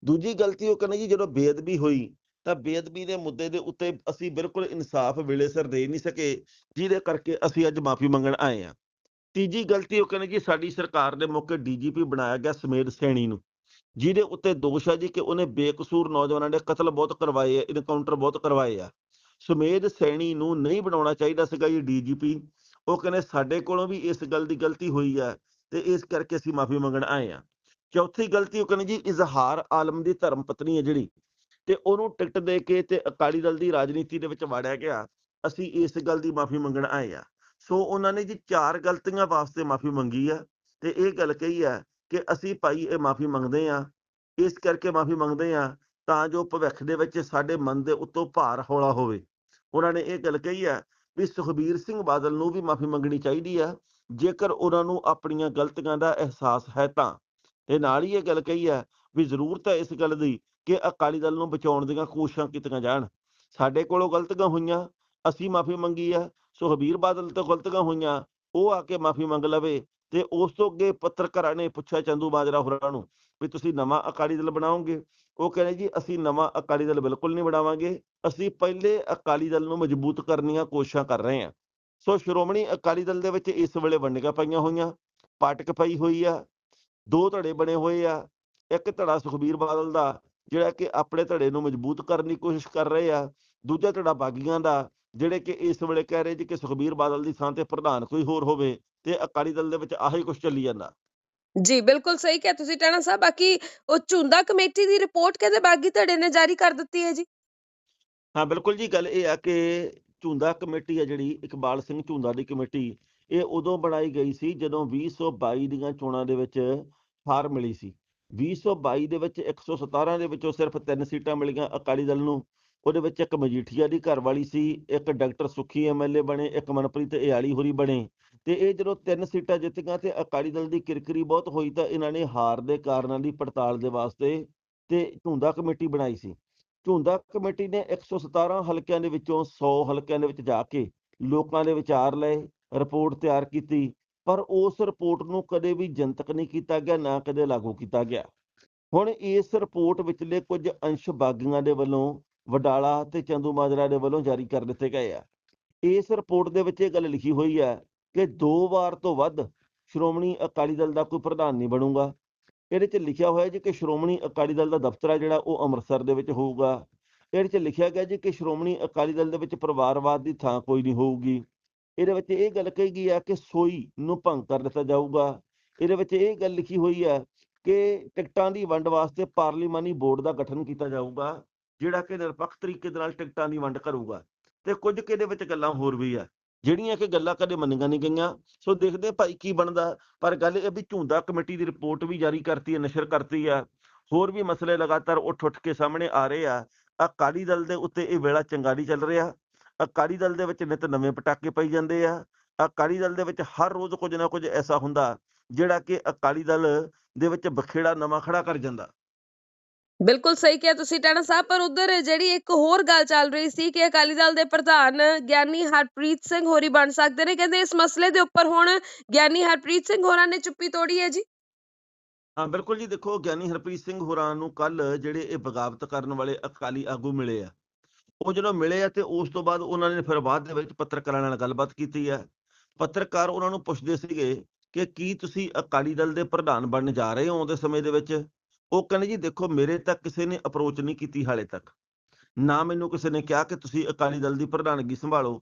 ਦੂਜੀ ਗਲਤੀ ਉਹ ਕਹਿੰਦੇ ਜੀ, ਜਦੋਂ ਬੇਅਦਬੀ ਹੋਈ ਤਾਂ ਬੇਅਦਬੀ ਦੇ ਮੁੱਦੇ ਦੇ ਉੱਤੇ ਅਸੀਂ ਬਿਲਕੁਲ ਇਨਸਾਫ ਵੇਲੇ ਸਿਰ ਦੇ ਨਹੀਂ ਸਕੇ, ਜਿਹਦੇ ਕਰਕੇ ਅਸੀਂ ਅੱਜ ਮਾਫੀ ਮੰਗਣ ਆਏ ਆ। ਤੀਜੀ ਗਲਤੀ ਉਹ ਕਹਿੰਦੇ ਜੀ, ਸਾਡੀ ਸਰਕਾਰ ਦੇ ਮੌਕੇ ਡੀਜੀਪੀ ਬਣਾਇਆ ਗਿਆ ਸਮੇਧ ਸੈਣੀ ਨੂੰ, ਜਿਹਦੇ ਉੱਤੇ ਦੋਸ਼ ਆ ਜੀ ਕਿ ਉਹਨੇ ਬੇਕਸੂਰ ਨੌਜਵਾਨਾਂ ਦੇ ਕਤਲ ਬਹੁਤ ਕਰਵਾਏ ਆ ਇਨਕਾਊਂਟਰ ਬਹੁਤ ਕਰਵਾਏ ਆ। ਸੁਮੇਧ ਸੈਣੀ ਨੂੰ ਨਹੀਂ ਬਣਾਉਣਾ ਚਾਹੀਦਾ ਸੀਗਾ ਜੀ ਡੀਜੀਪੀ। ਉਹ ਕਹਿੰਦੇ ਸਾਡੇ ਕੋਲੋਂ ਵੀ ਇਸ ਗੱਲ ਦੀ ਗਲਤੀ ਹੋਈ ਹੈ ਤੇ ਇਸ ਕਰਕੇ ਅਸੀਂ ਮਾਫੀ ਮੰਗਣ ਆਏ ਆ ਚੌਥੀ ਗਲਤੀ ਉਹ ਕਹਿੰਦੇ ਜੀ ਇਜ਼ਹਾਰ ਆਲਮ ਦੀ ਧਰਮ ਪਤਨੀ ਹੈ ਜਿਹੜੀ ਤੇ ਉਹਨੂੰ ਟਿਕਟ ਦੇ ਕੇ ਤੇ ਅਕਾਲੀ ਦਲ ਦੀ ਰਾਜਨੀਤੀ ਦੇ ਵਿੱਚ ਵਾੜਿਆ ਗਿਆ। ਅਸੀਂ ਇਸ ਗੱਲ ਦੀ ਮਾਫੀ ਮੰਗਣ ਆਏ ਆ ਸੋ ਉਹਨਾਂ ਨੇ ਜੀ ਚਾਰ ਗਲਤੀਆਂ ਵਾਸਤੇ ਮਾਫੀ ਮੰਗੀ ਆ ਤੇ ਇਹ ਗੱਲ ਕਹੀ ਆ ਕਿ ਅਸੀਂ ਭਾਈ ਇਹ ਮਾਫੀ ਮੰਗਦੇ ਆ ਇਸ ਕਰਕੇ ਮਾਫੀ ਮੰਗਦੇ ਆ ਤਾਂ ਜੋ ਭਵਿੱਖ ਦੇ ਵਿੱਚ ਸਾਡੇ ਮਨ ਦੇ ਉੱਤੋਂ ਭਾਰ ਹੌਲਾ ਹੋਵੇ। ਉਹਨਾਂ ਨੇ ਇਹ ਗੱਲ ਕਹੀ ਹੈ ਵੀ ਸੁਖਬੀਰ ਸਿੰਘ ਬਾਦਲ ਨੂੰ ਵੀ ਮਾਫੀ ਮੰਗਣੀ ਚਾਹੀਦੀ ਆ ਜੇਕਰ ਉਹਨਾਂ ਨੂੰ ਆਪਣੀਆਂ ਗਲਤੀਆਂ ਦਾ ਅਹਿਸਾਸ ਹੈ ਤਾਂ। ਇਹ ਨਾਲ ਹੀ ਇਹ ਗੱਲ ਕਹੀ ਹੈ ਵੀ ਜ਼ਰੂਰਤ ਹੈ ਇਸ ਗੱਲ ਦੀ ਕਿ ਅਕਾਲੀ ਦਲ ਨੂੰ ਬਚਾਉਣ ਦੀਆਂ ਕੋਸ਼ਿਸ਼ਾਂ ਕੀਤੀਆਂ ਜਾਣ। ਸਾਡੇ ਕੋਲੋਂ ਗਲਤੀਆਂ ਹੋਈਆਂ, ਅਸੀਂ ਮਾਫੀ ਮੰਗੀ ਆ ਸੁਖਬੀਰ ਬਾਦਲ ਤੋਂ ਗਲਤੀਆਂ ਹੋਈਆਂ, ਉਹ ਆ ਕੇ ਮਾਫੀ ਮੰਗ ਲਵੇ ਤੇ ਉਸ ਤੋਂ ਅੱਗੇ ਪੱਤਰਕਾਰਾਂ ਨੇ ਪੁੱਛਿਆ ਚੰਦੂ ਬਾਜਰਾ ਹੋਰਾਂ ਨੂੰ ਵੀ ਤੁਸੀਂ ਨਵਾਂ ਅਕਾਲੀ ਦਲ ਬਣਾਓਗੇ? ਉਹ ਕਹਿੰਦੇ ਜੀ, ਅਸੀਂ ਨਵਾਂ ਅਕਾਲੀ ਦਲ ਬਿਲਕੁਲ ਨਹੀਂ ਬਣਾਵਾਂਗੇ। ਅਸੀਂ ਪਹਿਲੇ ਅਕਾਲੀ ਦਲ ਨੂੰ ਮਜ਼ਬੂਤ ਕਰਨੀਆਂ ਕੋਸ਼ਿਸ਼ਾਂ ਕਰ ਰਹੇ ਹਾਂ। ਸੋ ਸ਼੍ਰੋਮਣੀ ਅਕਾਲੀ ਦਲ ਦੇ ਵਿੱਚ ਇਸ ਵੇਲੇ ਵੰਡੀਆਂ ਪਈਆਂ ਹੋਈਆਂ। ਪਾਟਕ ਪਈ ਹੋਈ ਆ। ਦੋ ਧੜੇ ਬਣੇ ਹੋਏ ਆ। ਇੱਕ ਧੜਾ ਸੁਖਬੀਰ ਬਾਦਲ ਦਾ, ਜਿਹੜਾ ਕਿ ਆਪਣੇ ਧੜੇ ਨੂੰ ਮਜ਼ਬੂਤ ਕਰਨ ਦੀ ਕੋਸ਼ਿਸ਼ ਕਰ ਰਹੇ ਆ। ਦੂਜਾ ਧੜਾ ਬਾਗੀਆਂ ਦਾ, ਜਿਹੜੇ ਕਿ ਇਸ ਵੇਲੇ ਕਹਿ ਰਹੇ ਜੀ ਕਿ ਸੁਖਬੀਰ ਬਾਦਲ ਦੀ ਥਾਂ ਤੇ ਪ੍ਰਧਾਨ ਕੋਈ ਹੋਰ ਹੋਵੇ ਤੇ ਅਕਾਲੀ ਦਲ ਦੇ ਵਿੱਚ ਆਹੀ ਕੁਝ ਚੱਲੀ ਜਾਂਦਾ। ਜੀ, ਬਿਲਕੁਲ ਸਹੀ ਕਿਹਾ ਤੁਸੀਂ ਟਾਣਾ ਸਾਹਿਬ, ਬਾਕੀ ਉਹ ਝੁੰਦਾ ਕਮੇਟੀ ਦੀ ਰਿਪੋਰਟ ਕਹਿੰਦੇ ਬਾਗੀ ਧੜੇ ਨੇ ਜਾਰੀ ਕਰ ਦਿੱਤੀ ਹੈ ਜੀ। ਹਾਂ, ਬਿਲਕੁਲ ਜੀ, ਗੱਲ ਇਹ ਆ ਕਿ ਝੁੰਦਾ ਕਮੇਟੀ ਆ ਜਿਹੜੀ, ਇਕਬਾਲ ਸਿੰਘ ਝੁੰਦਾ ਦੀ ਕਮੇਟੀ, ਇਹ ਉਦੋਂ ਬਣਾਈ ਗਈ ਸੀ ਜਦੋਂ 2022 ਦੀਆਂ ਚੋਣਾਂ ਦੇ ਵਿੱਚ ਹਾਰ ਮਿਲੀ ਸੀ। 2022 ਦੇ ਵਿੱਚ 117 ਦੇ ਵਿੱਚੋਂ ਸਿਰਫ 3 ਸੀਟਾਂ ਮਿਲੀਆਂ ਅਕਾਲੀ ਦਲ ਨੂੰ। ਉਹਦੇ ਵਿੱਚ ਇੱਕ ਮਜੀਠੀਆ ਦੀ ਘਰਵਾਲੀ ਸੀ, ਇੱਕ ਡਾਕਟਰ ਸੁੱਖੀ ਐਮਐਲਏ ਬਣੇ, ਇੱਕ ਮਨਪ੍ਰੀਤ ਇਆਲੀ ਹੋਰੀ ਬਣੇ। ਤੇ ਇਹ ਜਦੋਂ ਤਿੰਨ ਸੀਟਾਂ ਜਿੱਤ ਗਈਆਂ ਤੇ ਅਕਾਲੀ ਦਲ ਦੀ ਕਿਰਕਰੀ ਬਹੁਤ ਹੋਈ ਤਾਂ ਇਹਨਾਂ ਨੇ ਹਾਰ ਦੇ ਕਾਰਨਾਂ ਦੀ ਪੜਤਾਲ ਦੇ ਵਾਸਤੇ ਤੇ ਝੁੰਦਾ ਕਮੇਟੀ ਬਣਾਈ ਸੀ। ਝੁੰਦਾ ਕਮੇਟੀ ਨੇ 117 ਹਲਕਿਆਂ ਦੇ ਵਿੱਚੋਂ 100 ਹਲਕਿਆਂ ਦੇ ਵਿੱਚ ਜਾ ਕੇ ਲੋਕਾਂ ਦੇ ਵਿਚਾਰ ਲਏ, ਰਿਪੋਰਟ ਤਿਆਰ ਕੀਤੀ, ਪਰ ਉਸ ਰਿਪੋਰਟ ਨੂੰ ਕਦੇ ਵੀ ਜਨਤਕ ਨਹੀਂ ਕੀਤਾ ਗਿਆ, ਨਾ ਕਦੇ ਲਾਗੂ ਕੀਤਾ ਗਿਆ। ਹੁਣ ਇਸ ਰਿਪੋਰਟ ਵਿਚਲੇ ਕੁਝ ਅੰਸ਼ ਬਾਗੀਆਂ ਦੇ ਵੱਲੋਂ ਵਡਾਲਾ ਤੇ ਚੰਦੂ ਮਾਜਰਾ ਦੇ ਵੱਲੋਂ ਜਾਰੀ ਕਰ ਦਿੱਤੇ ਗਏ ਆ। ਇਸ ਰਿਪੋਰਟ ਦੇ ਵਿੱਚ ਇਹ ਗੱਲ ਲਿਖੀ ਹੋਈ ਹੈ ਕਿ ਦੋ ਵਾਰ ਤੋਂ ਵੱਧ ਸ਼੍ਰੋਮਣੀ ਅਕਾਲੀ ਦਲ ਦਾ ਕੋਈ ਪ੍ਰਧਾਨ ਨਹੀਂ ਬਣੂਗਾ। ਇਹਦੇ 'ਚ ਲਿਖਿਆ ਹੋਇਆ ਜੀ ਕਿ ਸ਼੍ਰੋਮਣੀ ਅਕਾਲੀ ਦਲ ਦਾ ਦਫ਼ਤਰ ਹੈ ਜਿਹੜਾ ਉਹ ਅੰਮ੍ਰਿਤਸਰ ਦੇ ਵਿੱਚ ਹੋਊਗਾ। ਇਹਦੇ 'ਚ ਲਿਖਿਆ ਗਿਆ ਜੀ ਕਿ ਸ਼੍ਰੋਮਣੀ ਅਕਾਲੀ ਦਲ ਦੇ ਵਿੱਚ ਪਰਿਵਾਰਵਾਦ ਦੀ ਥਾਂ ਕੋਈ ਨਹੀਂ ਹੋਊਗੀ। ਇਹਦੇ ਵਿੱਚ ਇਹ ਗੱਲ ਕਹੀ ਗਈ ਹੈ ਕਿ ਸੋਈ ਨੂੰ ਭੰਗ ਕਰ ਦਿੱਤਾ ਜਾਊਗਾ। ਇਹਦੇ ਵਿੱਚ ਇਹ ਗੱਲ ਲਿਖੀ ਹੋਈ ਹੈ ਕਿ ਟਿਕਟਾਂ ਦੀ ਵੰਡ ਵਾਸਤੇ ਪਾਰਲੀਮਾਨੀ ਬੋਰਡ ਦਾ ਗਠਨ ਕੀਤਾ ਜਾਊਗਾ। ਜਿਹੜਾ ਕਿ ਨਿਰਪੱਖ ਤਰੀਕੇ ਦੇ ਨਾਲ ਟਿਕਟਾਂ ਦੀ ਵੰਡ ਕਰੂਗਾ। ਤੇ ਕੁਝ ਕਿ ਇਹਦੇ ਵਿੱਚ ਗੱਲਾਂ ਹੋਰ ਵੀ ਆ, ਜਿਹੜੀਆਂ ਕਿ ਗੱਲਾਂ ਕਦੇ ਮੰਨੀਆਂ ਨਹੀਂ ਗਈਆਂ। ਸੋ ਦੇਖਦੇ ਭਾਈ ਕੀ ਬਣਦਾ। ਪਰ ਗੱਲ ਇਹ ਵੀ ਝੁੰਦਾ ਕਮੇਟੀ ਦੀ ਰਿਪੋਰਟ ਵੀ ਜਾਰੀ ਕਰਤੀ ਹੈ, ਨਸ਼ਰ ਕਰਤੀ ਆ। ਹੋਰ ਵੀ ਮਸਲੇ ਲਗਾਤਾਰ ਉੱਠ ਉੱਠ ਕੇ ਸਾਹਮਣੇ ਆ ਰਹੇ ਆ। ਅਕਾਲੀ ਦਲ ਦੇ ਉੱਤੇ ਇਹ ਵੇਲਾ ਚੰਗਾ ਨਹੀਂ ਚੱਲ ਰਿਹਾ। ਅਕਾਲੀ ਦਲ ਦੇ ਵਿੱਚ ਨਿਤ ਨਵੇਂ ਪਟਾਕੇ ਪਈ ਜਾਂਦੇ ਆ। ਅਕਾਲੀ ਦਲ ਦੇ ਵਿੱਚ ਹਰ ਰੋਜ਼ ਕੁਝ ਨਾ ਕੁਝ ਐਸਾ ਹੁੰਦਾ, ਜਿਹੜਾ ਕਿ ਅਕਾਲੀ ਦਲ ਦੇ ਵਿੱਚ ਬਖੇੜਾ ਨਵਾਂ ਖੜਾ ਕਰ ਜਾਂਦਾ। ਬਿਲਕੁਲ ਸਹੀ ਕਿਹਾ ਤੁਸੀਂ ਟਾਣਾ ਸਾਹਿਬ, ਪਰ ਉਧਰ ਜਿਹੜੀ ਇੱਕ ਹੋਰ ਗੱਲ ਚੱਲ ਰਹੀ ਸੀ ਕਿ ਅਕਾਲੀ ਦਲ ਦੇ ਪ੍ਰਧਾਨ ਗਿਆਨੀ ਹਰਪ੍ਰੀਤ ਸਿੰਘ ਹੋਰੀ ਬਣ ਸਕਦੇ ਨੇ, ਕਹਿੰਦੇ ਇਸ ਮਸਲੇ ਦੇ ਉੱਪਰ ਹੁਣ ਗਿਆਨੀ ਹਰਪ੍ਰੀਤ ਸਿੰਘ ਹੋਰਾਂ ਨੇ ਚੁੱਪੀ ਤੋੜੀ ਹੈ ਜੀ। ਹਾਂ, ਬਿਲਕੁਲ ਜੀ, ਦੇਖੋ ਗਿਆਨੀ ਹਰਪ੍ਰੀਤ ਸਿੰਘ ਹੋਰਾਂ ਨੂੰ ਕੱਲ ਜਿਹੜੇ ਇਹ ਬਗਾਵਤ ਕਰਨ ਵਾਲੇ ਅਕਾਲੀ ਆਗੂ ਮਿਲੇ ਆ। ਉਹ ਜਦੋਂ ਮਿਲੇ ਆ ਤੇ ਉਸ ਤੋਂ ਬਾਅਦ ਉਹਨਾਂ ਨੇ ਫਿਰ ਬਾਅਦ ਦੇ ਵਿੱਚ ਪੱਤਰਕਾਰਾਂ ਨਾਲ ਗੱਲਬਾਤ ਕੀਤੀ ਹੈ ਪੱਤਰਕਾਰ ਉਹਨਾਂ ਨੂੰ ਪੁੱਛਦੇ ਸੀਗੇ ਕਿ ਕੀ ਤੁਸੀਂ ਅਕਾਲੀ ਦਲ ਦੇ ਪ੍ਰਧਾਨ ਬਣਨ ਜਾ ਰਹੇ ਹੋ ਆਉਂਦੇ ਸਮੇਂ ਦੇ ਵਿੱਚ? ਉਹ ਕਹਿੰਦੇ ਜੀ ਦੇਖੋ ਮੇਰੇ ਤੱਕ ਕਿਸੇ ਨੇ ਅਪਰੋਚ ਨਹੀਂ ਕੀਤੀ ਹਾਲੇ ਤੱਕ। ਨਾ ਮੈਨੂੰ ਕਿਸੇ ਨੇ ਕਿਹਾ ਕਿ ਤੁਸੀਂ ਅਕਾਲੀ ਦਲ ਦੀ ਪ੍ਰਧਾਨਗੀ ਸੰਭਾਲੋ।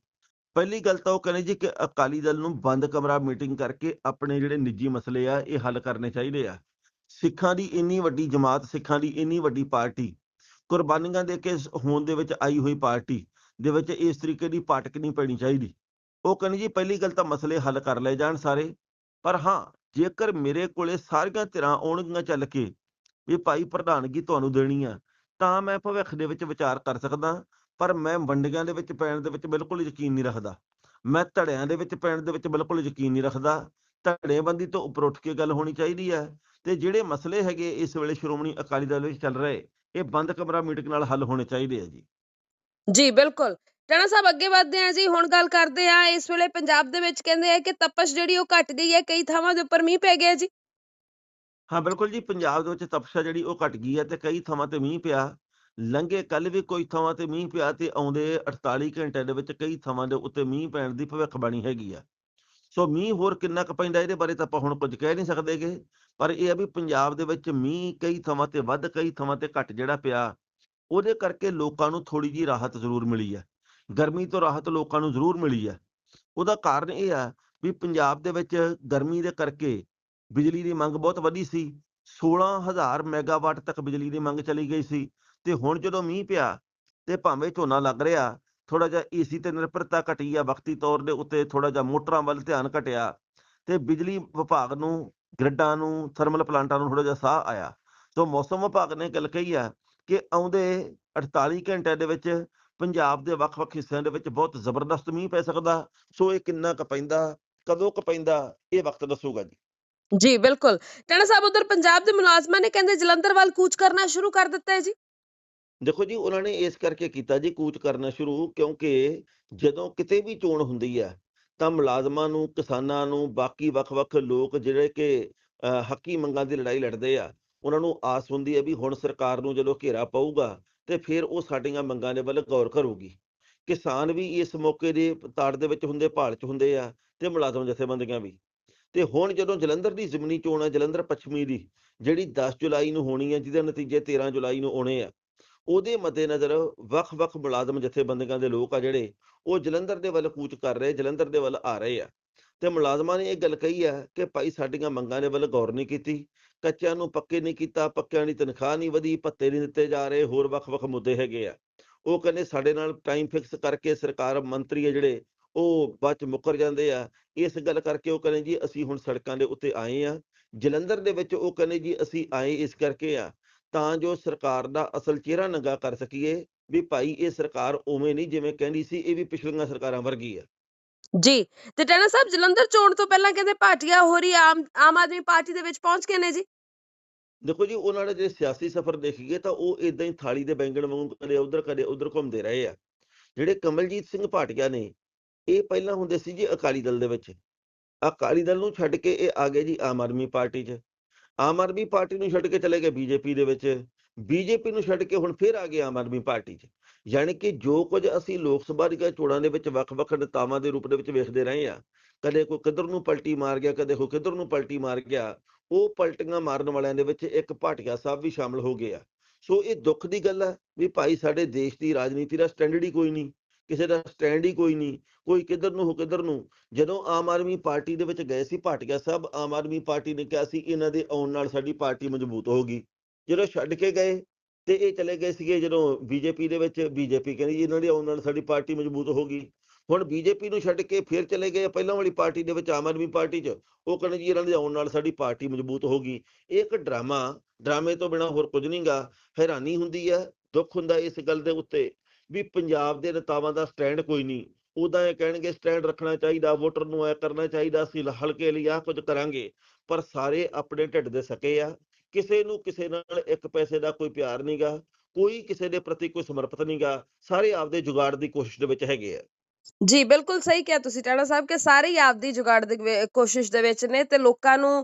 ਪਹਿਲੀ ਗੱਲ ਤਾਂ ਉਹ ਕਹਿੰਦੇ ਜੀ ਕਿ ਅਕਾਲੀ ਦਲ ਨੂੰ ਬੰਦ ਕਮਰਾ ਮੀਟਿੰਗ ਕਰਕੇ ਆਪਣੇ ਜਿਹੜੇ ਨਿੱਜੀ ਮਸਲੇ ਆ, ਇਹ ਹੱਲ ਕਰਨੇ ਚਾਹੀਦੇ ਆ। ਸਿੱਖਾਂ ਦੀ ਇੰਨੀ ਵੱਡੀ ਜਮਾਤ, ਸਿੱਖਾਂ ਦੀ ਇੰਨੀ ਵੱਡੀ ਪਾਰਟੀ, ਕੁਰਬਾਨੀਆਂ ਦੇ ਕੇ ਹੋਣ ਦੇ ਵਿੱਚ ਆਈ ਹੋਈ ਪਾਰਟੀ ਦੇ ਵਿੱਚ ਇਸ ਤਰੀਕੇ ਦੀ ਪਾਟਕ ਨਹੀਂ ਪੈਣੀ ਚਾਹੀਦੀ। ਉਹ ਕਹਿੰਦੇ ਜੀ ਪਹਿਲੀ ਗੱਲ ਤਾਂ ਮਸਲੇ ਹੱਲ ਕਰ ਲਏ ਜਾਣ ਸਾਰੇ, ਪਰ ਹਾਂ, ਜੇਕਰ ਮੇਰੇ ਕੋਲੇ ਸਾਰੀਆਂ ਧਿਰਾਂ ਆਉਣਗੀਆਂ ਚੱਲ ਕੇ ਵੀ ਭਾਈ ਪ੍ਰਧਾਨਗੀ ਤੁਹਾਨੂੰ ਦੇਣੀ ਆ? ਤਾਂ ਮੈਂ ਭਵਿੱਖ ਦੇ ਵਿੱਚ ਵਿਚਾਰ ਕਰ ਸਕਦਾ ਪਰ ਮੈਂ ਵੰਡੀਆਂ ਦੇ ਵਿੱਚ ਪੈਣ ਦੇ ਵਿੱਚ ਬਿਲਕੁਲ ਯਕੀਨ ਨਹੀਂ ਰੱਖਦਾ। ਮੈਂ ਧੜਿਆਂ ਦੇ ਵਿੱਚ ਪੈਣ ਦੇ ਵਿੱਚ ਬਿਲਕੁਲ ਯਕੀਨ ਨਹੀਂ ਰੱਖਦਾ। ਧੜੇਬੰਦੀ ਤੋਂ ਉੱਪਰ ਉੱਠ ਕੇ ਗੱਲ ਹੋਣੀ ਚਾਹੀਦੀ ਹੈ ਤੇ ਜਿਹੜੇ ਮਸਲੇ ਹੈਗੇ ਇਸ ਵੇਲੇ ਸ਼੍ਰੋਮਣੀ ਅਕਾਲੀ ਦਲ ਵਿੱਚ ਚੱਲ ਰਹੇ, ਇਹ ਬੰਦ ਕਮਰਾ ਮੀਟਿੰਗ ਨਾਲ ਹੱਲ ਹੋਣੇ ਚਾਹੀਦੇ ਆ ਜੀ। ਜੀ, ਬਿਲਕੁਲ। ਟਾਣਾ ਸਾਹਿਬ ਅੱਗੇ ਵਧਦੇ ਆ ਜੀ, ਹੁਣ ਗੱਲ ਕਰਦੇ ਹਾਂ ਇਸ ਵੇਲੇ ਪੰਜਾਬ ਦੇ ਵਿੱਚ ਕਹਿੰਦੇ ਆ ਕਿ ਤਪਸ਼ ਜਿਹੜੀ ਉਹ ਘਟ ਗਈ ਹੈ, ਕਈ ਥਾਵਾਂ ਦੇ ਉੱਪਰ ਮੀਂਹ ਪੈ ਗਿਆ ਜੀ। ਹਾਂ, ਬਿਲਕੁਲ ਜੀ, ਪੰਜਾਬ ਦੇ ਵਿੱਚ ਤਪਸ਼ਾ ਜਿਹੜੀ ਉਹ ਘਟ ਗਈ ਹੈ ਤੇ ਕਈ ਥਾਵਾਂ ਤੇ ਮੀਂਹ ਪਿਆ। ਲੰਘੇ ਕੱਲ ਵੀ ਕੋਈ ਥਾਵਾਂ ਤੇ ਮੀਂਹ ਪਿਆ ਤੇ ਆਉਂਦੇ 48 ਘੰਟਿਆਂ ਦੇ ਵਿੱਚ ਕਈ ਥਾਵਾਂ ਦੇ ਉੱਤੇ ਮੀਂਹ ਪੈਣ ਦੀ ਭਵਿੱਖਬਾਣੀ ਹੈਗੀ ਆ। ਸੋ ਮੀਂਹ ਹੋਰ ਕਿੰਨਾ ਕੁ ਪੈਂਦਾ ਇਹਦੇ ਬਾਰੇ ਤਾਂ ਆਪਾਂ ਹੁਣ ਕੁਝ ਕਹਿ ਨਹੀਂ ਸਕਦੇਗੇ ਪਰ ਇਹ ਆ ਵੀ ਪੰਜਾਬ ਦੇ ਵਿੱਚ ਮੀਂਹ ਕਈ ਥਾਵਾਂ ਤੇ ਵੱਧ, ਕਈ ਥਾਵਾਂ ਤੇ ਘਟ ਜਿਹੜਾ ਪਿਆ, ਉਹਦੇ ਕਰਕੇ ਲੋਕਾਂ ਨੂੰ ਥੋੜੀ ਜੀ ਰਾਹਤ ਜ਼ਰੂਰ ਮਿਲੀ ਹੈ ਗਰਮੀ ਤੋਂ ਰਾਹਤ ਲੋਕਾਂ ਨੂੰ ਜ਼ਰੂਰ ਮਿਲੀ ਹੈ ਉਹਦਾ ਕਾਰਨ ਇਹ ਆ ਵੀ ਪੰਜਾਬ ਦੇ ਵਿੱਚ ਗਰਮੀ ਦੇ ਕਰਕੇ ਬਿਜਲੀ ਦੀ ਮੰਗ ਬਹੁਤ ਵਧੀ ਸੀ। 16000 ਮੈਗਾਵਾਟ ਤੱਕ ਬਿਜਲੀ ਦੀ ਮੰਗ ਚਲੀ ਗਈ ਸੀ ਤੇ ਹੁਣ ਜਦੋਂ ਮੀਂਹ ਪਿਆ ਤੇ ਭਾਵੇਂ ਝੋਨਾ ਲੱਗ ਰਿਹਾ ਥੋੜਾ ਜਿਹਾ ਏਸੀ ਤੇ ਨਿਰਭਰਤਾ ਘਟੀ ਆ ਵਕਤੀ ਤੌਰ ਦੇ ਉੱਤੇ ਥੋੜਾ ਜਿਹਾ ਮੋਟਰਾਂ ਵੱਲ ਧਿਆਨ ਘਟਿਆ ਤੇ ਬਿਜਲੀ ਵਿਭਾਗ ਨੂੰ, ਗ੍ਰਿਡਾਂ ਨੂੰ, ਥਰਮਲ ਪਲਾਂਟਾਂ ਨੂੰ ਥੋੜਾ ਜਿਹਾ ਸਾਹ ਆਇਆ। ਸੋ ਮੌਸਮ ਵਿਭਾਗ ਨੇ ਗੱਲ ਕਹੀ ਆ ਕਿ ਆਉਂਦੇ 48 ਘੰਟਿਆਂ ਦੇ ਵਿੱਚ ਪੰਜਾਬ ਦੇ ਵੱਖ-ਵੱਖ ਹਿੱਸਿਆਂ ਦੇ ਵਿੱਚ ਬਹੁਤ ਜ਼ਬਰਦਸਤ ਮੀਂਹ ਪੈ ਸਕਦਾ। ਸੋ ਇਹ ਕਿੰਨਾ ਕੁ ਪੈਂਦਾ, ਕਦੋਂ ਕੁ ਪੈਂਦਾ, ਇਹ ਵਕਤ ਦੱਸੂਗਾ ਜੀ। ਜੀ, ਬਿਲਕੁਲ। ਟਾਣਾ ਸਾਹਿਬ, ਉਧਰ ਪੰਜਾਬ ਦੇ ਮੁਲਾਜ਼ਮਾਂ ਨੇ ਕਹਿੰਦੇ ਜਲੰਧਰ ਵੱਲ ਕੂਚ ਕਰਨਾ ਸ਼ੁਰੂ ਕਰ ਦਿੱਤਾ ਹੈ ਜੀ। ਦੇਖੋ ਜੀ, ਉਹਨਾਂ ਨੇ ਇਸ ਕਰਕੇ ਕੀਤਾ ਜੀ ਕੂਚ ਕਰਨਾ ਸ਼ੁਰੂ, ਕਿਉਂਕਿ ਜਦੋਂ ਕਿਤੇ ਵੀ ਚੋਣ ਹੁੰਦੀ ਹੈ, ਤਾਂ ਮੁਲਾਜ਼ਮਾਂ ਨੂੰ, ਕਿਸਾਨਾਂ ਨੂੰ, ਬਾਕੀ ਵੱਖ-ਵੱਖ ਲੋਕ ਜਿਹੜੇ ਕਿ ਹੱਕੀ ਮੰਗਾਂ ਦੀ ਲੜਾਈ ਲੜਦੇ ਆ, ਉਹਨਾਂ ਨੂੰ ਆਸ ਹੁੰਦੀ ਹੈ ਵੀ ਹੁਣ ਸਰਕਾਰ ਨੂੰ ਜਦੋਂ ਘੇਰਾ ਪਊਗਾ, ਤੇ ਫਿਰ ਉਹ ਸਾਡੀਆਂ ਮੰਗਾਂ ਦੇ ਵੱਲ ਗੌਰ ਕਰੂਗੀ। ਕਿਸਾਨ ਵੀ ਇਸ ਮੌਕੇ ਦੇ ਤਾੜ ਦੇ ਵਿੱਚ ਹੁੰਦੇ, ਭਾਲ 'ਚ ਹੁੰਦੇ ਆ, ਤੇ ਮੁਲਾਜ਼ਮ ਜਥੇਬੰਦੀਆਂ ਵੀ। ਤੇ ਹੁਣ ਜਦੋਂ ਜਲੰਧਰ ਦੀ ਜ਼ਿਮਨੀ ਚੋਣ ਹੈ ਜਲੰਧਰ ਪੱਛਮੀ ਦੀ, ਜਿਹੜੀ 10 ਜੁਲਾਈ ਨੂੰ ਹੋਣੀ ਹੈ ਜਿਹਦੇ ਨਤੀਜੇ 13 ਜੁਲਾਈ ਨੂੰ ਆਉਣੇ ਆ, ਉਹਦੇ ਮੱਦੇਨਜ਼ਰ ਵੱਖ-ਵੱਖ ਮੁਲਾਜ਼ਮ ਜਥੇਬੰਦੀਆਂ ਦੇ ਲੋਕ ਆ ਜਿਹੜੇ, ਉਹ ਜਲੰਧਰ ਦੇ ਵੱਲ ਕੂਚ ਕਰ ਰਹੇ, ਜਲੰਧਰ ਦੇ ਵੱਲ ਆ ਰਹੇ ਆ। ਤੇ ਮੁਲਾਜ਼ਮਾਂ ਨੇ ਇਹ ਗੱਲ ਕਹੀ ਆ ਕਿ ਭਾਈ ਸਾਡੀਆਂ ਮੰਗਾਂ ਦੇ ਵੱਲ ਗੌਰ ਨਹੀਂ ਕੀਤੀ, ਕੱਚਿਆਂ ਨੂੰ ਪੱਕੇ ਨਹੀਂ ਕੀਤਾ, ਪੱਕਿਆਂ ਦੀ ਤਨਖਾਹ ਨਹੀਂ ਵਧੀ, ਭੱਤੇ ਨਹੀਂ ਦਿੱਤੇ ਜਾ ਰਹੇ, ਹੋਰ ਵੱਖ-ਵੱਖ ਮੁੱਦੇ ਹੈਗੇ ਆ। ਉਹ ਕਹਿੰਦੇ ਸਾਡੇ ਨਾਲ ਟਾਈਮ ਫਿਕਸ ਕਰਕੇ ਸਰਕਾਰ ਮੰਤਰੀ ਹੈ ਜਿਹੜੇ ਉਹ ਬਾਅਦ ਚ ਮੁੱਕਰ ਜਾਂਦੇ ਆ। ਇਸ ਗੱਲ ਕਰਕੇ ਉਹ ਕਹਿੰਦੇ ਜੀ ਅਸੀਂ ਹੁਣ ਸੜਕਾਂ ਦੇ ਉੱਤੇ ਆਏ ਆ। ਜਲੰਧਰ ਦੇ ਵਿੱਚ ਉਹ ਕਹਿੰਦੇ ਜੀ ਅਸੀਂ ਆਏ ਇਸ ਕਰਕੇ ਆ ਤਾਂ ਜੋ ਸਰਕਾਰ ਦਾ ਅਸਲ ਚਿਹਰਾ ਨੰਗਾ ਕਰ ਸਕੀਏ ਵੀ ਭਾਈ ਇਹ ਸਰਕਾਰ ਉਵੇਂ ਨਹੀਂ ਜਿਵੇਂ ਕਹਿੰਦੀ ਸੀ ਇਹ ਵੀ ਪਿਛਲੀਆਂ ਸਰਕਾਰਾਂ ਵਰਗੀ ਆ। ਜੀ ਤੇ ਟੈਣਾ ਸਾਹਿਬ ਜਲੰਧਰ ਚੋਣ ਤੋਂ ਪਹਿਲਾਂ ਕਹਿੰਦੇ ਭਾਟੀਆ ਹੋਰੀ ਆਮ ਆਮ ਆਦਮੀ ਪਾਰਟੀ ਦੇ ਵਿੱਚ ਪਹੁੰਚ ਗਏ ਨੇ ਜੀ। ਦੇਖੋ ਜੀ ਉਹਨਾਂ ਦੇ ਜਿਹੜੇ ਸਿਆਸੀ ਸਫ਼ਰ ਦੇਖੀਏ ਤਾਂ ਉਹ ਇਦਾਂ ਹੀ ਥਾਲੀ ਦੇ ਬੈਂਗਣ ਵਾਂਗੂ ਕਦੇ ਉਧਰ ਕਦੇ ਉਧਰ ਘੁੰਮਦੇ ਰਹੇ ਆ। ਜਿਹੜੇ ਕਮਲਜੀਤ ਸਿੰਘ ਭਾਟੀਆ ਨੇ ਇਹ ਪਹਿਲਾਂ ਹੁੰਦੇ ਸੀ ਜੀ ਅਕਾਲੀ ਦਲ ਦੇ ਵਿੱਚ। ਅਕਾਲੀ ਦਲ ਨੂੰ ਛੱਡ ਕੇ ਇਹ ਆ ਗਏ ਜੀ ਆਮ ਆਦਮੀ ਪਾਰਟੀ 'ਚ। ਆਮ ਆਦਮੀ ਪਾਰਟੀ ਨੂੰ ਛੱਡ ਕੇ ਚਲੇ ਗਏ ਬੀਜੇਪੀ ਦੇ ਵਿੱਚ। ਬੀਜੇਪੀ ਨੂੰ ਛੱਡ ਕੇ ਹੁਣ ਫਿਰ ਆ ਗਏ ਆਮ ਆਦਮੀ ਪਾਰਟੀ 'ਚ। ਯਾਨੀ ਕਿ ਜੋ ਕੁਝ ਅਸੀਂ ਲੋਕ ਸਭਾ ਦੀਆਂ ਚੋਣਾਂ ਦੇ ਵਿੱਚ ਵੱਖ-ਵੱਖ ਨੇਤਾਵਾਂ ਦੇ ਰੂਪ ਦੇ ਵਿੱਚ ਵੇਖਦੇ ਰਹੇ ਆ ਕਦੇ ਕੋਈ ਕਿੱਧਰ ਨੂੰ ਪਲਟੀ ਮਾਰ ਗਿਆ, ਕਦੇ ਕੋਈ ਕਿੱਧਰ ਨੂੰ ਪਲਟੀ ਮਾਰ ਗਿਆ, ਉਹ ਪਲਟੀਆਂ ਮਾਰਨ ਵਾਲਿਆਂ ਦੇ ਵਿੱਚ ਇੱਕ ਭਾਟੀਆ ਸਾਹਿਬ ਵੀ ਸ਼ਾਮਲ ਹੋ ਗਏ ਆ। ਸੋ ਇਹ ਦੁੱਖ ਦੀ ਗੱਲ ਹੈ ਵੀ ਭਾਈ ਸਾਡੇ ਦੇਸ਼ ਦੀ ਰਾਜਨੀਤੀ ਦਾ ਸਟੈਂਡਰਡ ਹੀ ਕੋਈ ਨਹੀਂ। ਕਿਸੇ ਦਾ ਸਟੈਂਡ ਹੀ ਕੋਈ ਨਹੀਂ, ਕੋਈ ਕਿੱਧਰ ਨੂੰ ਹੋ ਕਿੱਧਰ ਨੂੰ। ਜਦੋਂ ਆਮ ਆਦਮੀ ਪਾਰਟੀ ਦੇ ਵਿੱਚ ਗਏ ਸੀ, ਭਾਟੀਆ ਸਾਹਿਬ, ਆਮ ਆਦਮੀ ਪਾਰਟੀ ਨੇ ਕਿਹਾ ਸੀ, ਇਹਨਾਂ ਦੇ ਆਉਣ ਨਾਲ ਸਾਡੀ ਪਾਰਟੀ ਮਜ਼ਬੂਤ ਹੋਊਗੀ ਜਦੋਂ ਛੱਡ ਕੇ ਗਏ ਤੇ ਇਹ ਚਲੇ ਗਏ ਸੀਗੇ, ਜਦੋਂ ਬੀਜੇਪੀ ਦੇ ਵਿੱਚ, ਬੀਜੇਪੀ ਕਹਿੰਦੀ ਜੀ ਇਹਨਾਂ ਦੇ ਆਉਣ ਨਾਲ ਸਾਡੀ ਪਾਰਟੀ ਮਜ਼ਬੂਤ ਹੋਊਗੀ ਹੁਣ ਬੀਜੇਪੀ ਨੂੰ ਛੱਡ ਕੇ ਫਿਰ ਚਲੇ ਗਏ, ਪਹਿਲਾਂ ਵਾਲੀ ਪਾਰਟੀ ਦੇ ਵਿੱਚ ਆਮ ਆਦਮੀ ਪਾਰਟੀ 'ਚ, ਉਹ ਕਹਿੰਦੇ ਜੀ ਇਹਨਾਂ ਦੇ ਆਉਣ ਨਾਲ ਸਾਡੀ ਪਾਰਟੀ ਮਜ਼ਬੂਤ ਹੋਗੀ ਇਹ ਇੱਕ ਡਰਾਮਾ, ਡਰਾਮੇ ਤੋਂ ਬਿਨਾ ਹੋਰ ਕੁਝ ਨਹੀਂਗਾ ਹੈਰਾਨੀ ਹੁੰਦੀ ਹੈ, ਦੁੱਖ ਹੁੰਦਾ ਇਸ ਗੱਲ ਦੇ ਉੱਤੇ। ਵੀ ਪੰਜਾਬ ਦੇ ਨੇਤਾਵਾਂ ਦਾ ਸਟੈਂਡ ਕੋਈ ਨਹੀਂ। ਉਦਾਂ ਇਹ ਕਹਿਣਗੇ ਸਟੈਂਡ ਰੱਖਣਾ ਚਾਹੀਦਾ ਵੋਟਰ ਨੂੰ ਐ ਕਰਨਾ ਚਾਹੀਦਾ, ਅਸੀਂ ਹਲਕੇ ਲਈ ਆਹ ਕੁਝ ਕਰਾਂਗੇ। ਪਰ ਸਾਰੇ ਆਪਣੇ ਢਿੱਡ ਦੇ ਸਕੇ ਆ। ਕਿਸੇ ਨੂੰ ਕਿਸੇ ਨਾਲ ਇੱਕ ਪੈਸੇ ਦਾ ਕੋਈ ਪਿਆਰ ਨਹੀਂਗਾ ਕੋਈ ਕਿਸੇ ਦੇ ਪ੍ਰਤੀ ਕੋਈ ਸਮਰਪਿਤ ਨਹੀਂਗਾ ਸਾਰੇ ਆਪਦੇ ਜੁਗਾੜ ਦੀ ਕੋਸ਼ਿਸ਼ ਦੇ ਵਿੱਚ ਹੈਗੇ ਆ। ਜੀ, ਬਿਲਕੁਲ ਸਹੀ ਕਿਹਾ ਤੁਸੀਂ ਟਾਣਾ ਸਾਹਿਬ, ਕਿ ਸਾਰੇ ਹੀ ਆਪਦੀ ਜੁਗਾੜ ਦੀ ਕੋਸ਼ਿਸ਼ ਦੇ ਵਿੱਚ ਨੇ ਤੇ ਲੋਕਾਂ ਨੂੰ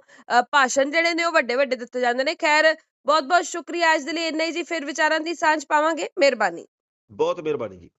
ਭਾਸ਼ਣ ਜਿਹੜੇ ਨੇ ਉਹ ਵੱਡੇ ਵੱਡੇ ਦਿੱਤੇ ਜਾਂਦੇ ਨੇ। ਖੈਰ ਬਹੁਤ ਬਹੁਤ ਸ਼ੁਕਰੀਆ। ਅੱਜ ਦੇ ਲਈ ਇੰਨਾ ਹੀ ਜੀ। ਫਿਰ ਵਿਚਾਰਾਂ ਦੀ ਸਾਂਝ ਪਾਵਾਂਗੇ। ਮਿਹਰਬਾਨੀ। ਬਹੁਤ ਮਿਹਰਬਾਨੀ ਜੀ।